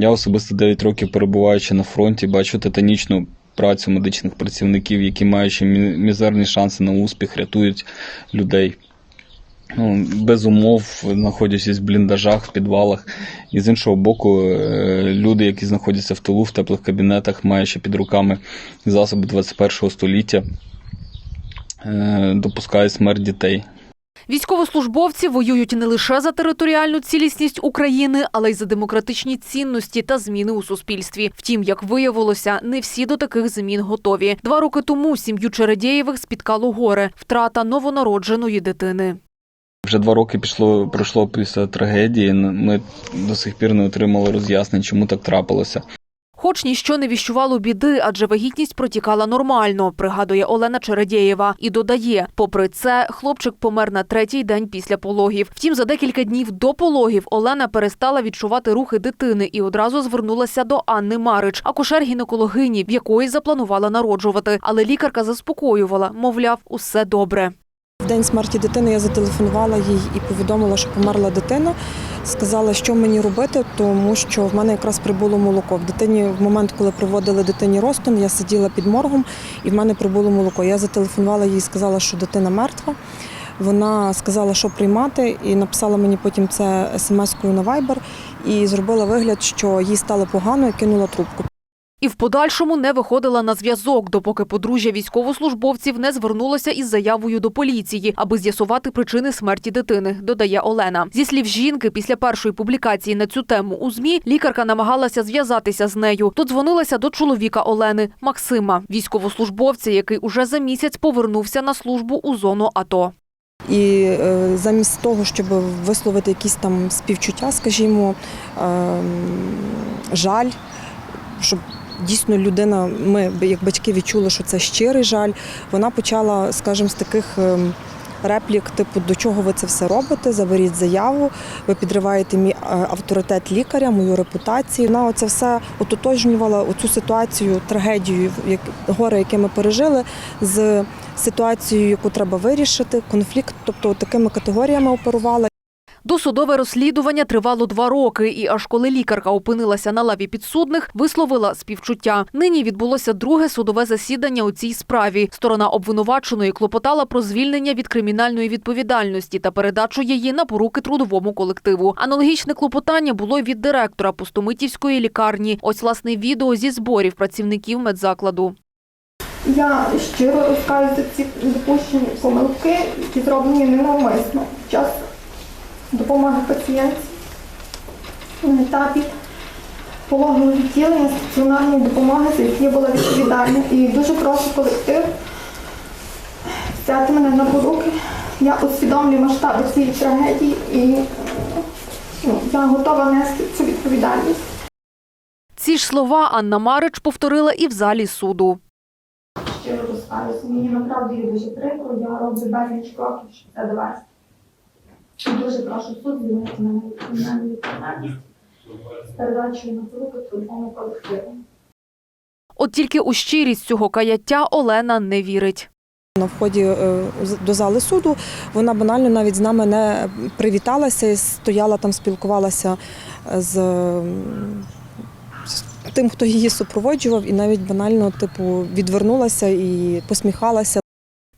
Я особисто 9 років перебуваючи на фронті, бачу титанічну працю медичних працівників, які маючи мі- мізерні шанси на успіх, рятують людей. Ну, без умов, знаходячись в бліндажах, в підвалах. І з іншого боку, е, люди, які знаходяться в тилу, в теплих кабінетах, маючи під руками засоби 21 століття, е, допускають смерть дітей. Військовослужбовці воюють не лише за територіальну цілісність України, але й за демократичні цінності та зміни у суспільстві. Втім, як виявилося, не всі до таких змін готові. Два роки тому сім'ю Чередєєвих спіткало горе втрата новонародженої дитини. Вже два роки пішло пройшло після трагедії. Ми до сих пір не отримали роз'яснень, чому так трапилося. Хоч ніщо не віщувало біди, адже вагітність протікала нормально, пригадує Олена Чередєєва. І додає, попри це, хлопчик помер на третій день після пологів. Втім, за декілька днів до пологів Олена перестала відчувати рухи дитини і одразу звернулася до Анни Марич, акушер-гінекологині, в якої запланувала народжувати. Але лікарка заспокоювала, мовляв, усе добре. В день смерті дитини я зателефонувала їй і повідомила, що померла дитина. Сказала, що мені робити, тому що в мене якраз прибуло молоко. В дитині в момент, коли проводили дитині ростом, я сиділа під моргом і в мене прибуло молоко. Я зателефонувала їй, сказала, що дитина мертва. Вона сказала, що приймати, і написала мені потім це смс-кою на Viber і зробила вигляд, що їй стало погано і кинула трубку. І в подальшому не виходила на зв'язок, допоки подружжя військовослужбовців не звернулося із заявою до поліції, аби з'ясувати причини смерті дитини, додає Олена. Зі слів жінки, після першої публікації на цю тему у ЗМІ лікарка намагалася зв'язатися з нею. Тут дзвонилася до чоловіка Олени Максима, військовослужбовця, який уже за місяць повернувся на службу у зону АТО. І е, замість того, щоб висловити якісь там співчуття, скажімо, ем, жаль, щоб дійсно людина, ми як батьки відчули, що це щирий жаль, вона почала, скажімо, з таких. ем, Реплік, типу, до чого ви це все робите? Заберіть заяву, ви підриваєте мій е, авторитет лікаря, мою репутацію. Вона оце все ототожнювала оцю ситуацію, трагедію, як горе, яке ми пережили, з ситуацією, яку треба вирішити, конфлікт, тобто такими категоріями оперувала. Досудове розслідування тривало два роки, і аж коли лікарка опинилася на лаві підсудних, висловила співчуття. Нині відбулося друге судове засідання у цій справі. Сторона обвинуваченої клопотала про звільнення від кримінальної відповідальності та передачу її на поруки трудовому колективу. Аналогічне клопотання було й від директора Пустомитівської лікарні. Ось власне відео зі зборів працівників медзакладу. Я щиро розкаю за ці допущені помилки, які зроблені ненавмисно час допомоги пацієнтів на етапі пологового відділення стаціонарної допомоги, за які я була відповідальна. І дуже прошу колектив взяти мене на поруки. Я усвідомлюю масштаби цієї трагедії і ну, я готова нести цю відповідальність. Ці ж слова Анна Марич повторила і в залі суду. щиро розкаюся. Мені направді дуже прикро, я роблю безліч кроків, щоб це довести. Дуже прошу суд звільнити мене від кримінальної відповідальності з передачею на поруки трудовому колективу. От тільки у щирість цього каяття Олена не вірить. На вході е, до зали суду вона банально навіть з нами не привіталася, і стояла там, спілкувалася з з тим, хто її супроводжував, і навіть банально, типу, відвернулася і посміхалася.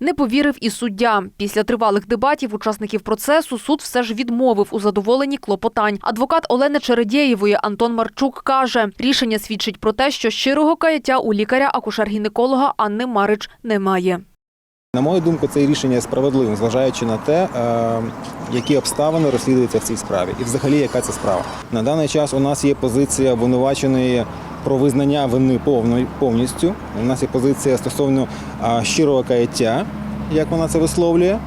Не повірив і суддя. Після тривалих дебатів учасників процесу суд все ж відмовив у задоволенні клопотань. Адвокат Олени Чередєєвої Антон Марчук каже, рішення свідчить про те, що щирого каяття у лікаря-акушер-гінеколога Анни Марич немає. На мою думку, це рішення справедливим, зважаючи на те, е, які обставини розслідуються в цій справі, і взагалі яка це справа. На даний час у нас є позиція обвинуваченої про визнання вини повністю. У нас є позиція стосовно щирого каяття, як вона це висловлює.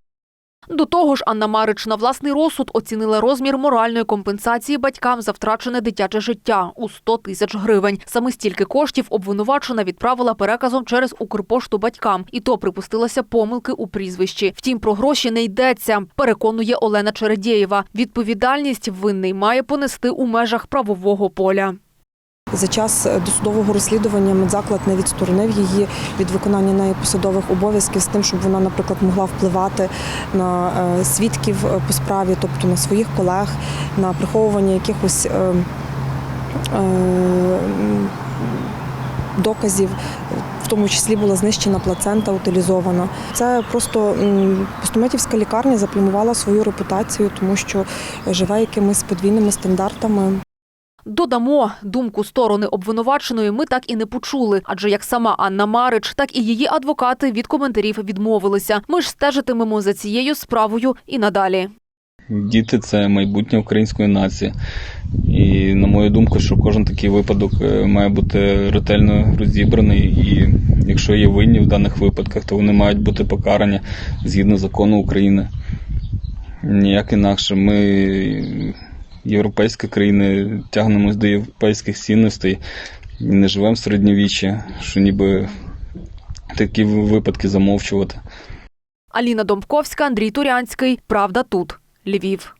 До того ж, Анна Марич на власний розсуд оцінила розмір моральної компенсації батькам за втрачене дитяче життя у 100 тисяч гривень. Саме стільки коштів обвинувачена відправила переказом через Укрпошту батькам, і то припустилася помилки у прізвищі. Втім, про гроші не йдеться, переконує Олена Чередєєва. Відповідальність винний має понести у межах правового поля. За час досудового розслідування медзаклад не відсторонив її від виконання нею посадових обов'язків з тим, щоб вона, наприклад, могла впливати на е, свідків е, по справі, тобто на своїх колег, на приховування якихось е, доказів. В тому числі була знищена плацента, утилізована. Це просто м, Пустоматівська лікарня заплямувала свою репутацію, тому що живе якимись подвійними стандартами. Додамо, думку сторони обвинуваченої ми так і не почули, адже як сама Анна Марич, так і її адвокати від коментарів відмовилися. Ми ж стежитимемо за цією справою і надалі. Діти це майбутнє української нації. І на мою думку, що кожен такий випадок е, має бути ретельно розібраний. І якщо є винні в даних випадках, то вони мають бути покарані згідно закону України. Ніяк інакше. Ми, європейські країни, тягнемось до європейських цінностей не живемо в середньовіччі, що ніби такі випадки замовчувати. Аліна Домковська, Андрій Турянський. Правда тут. Львів.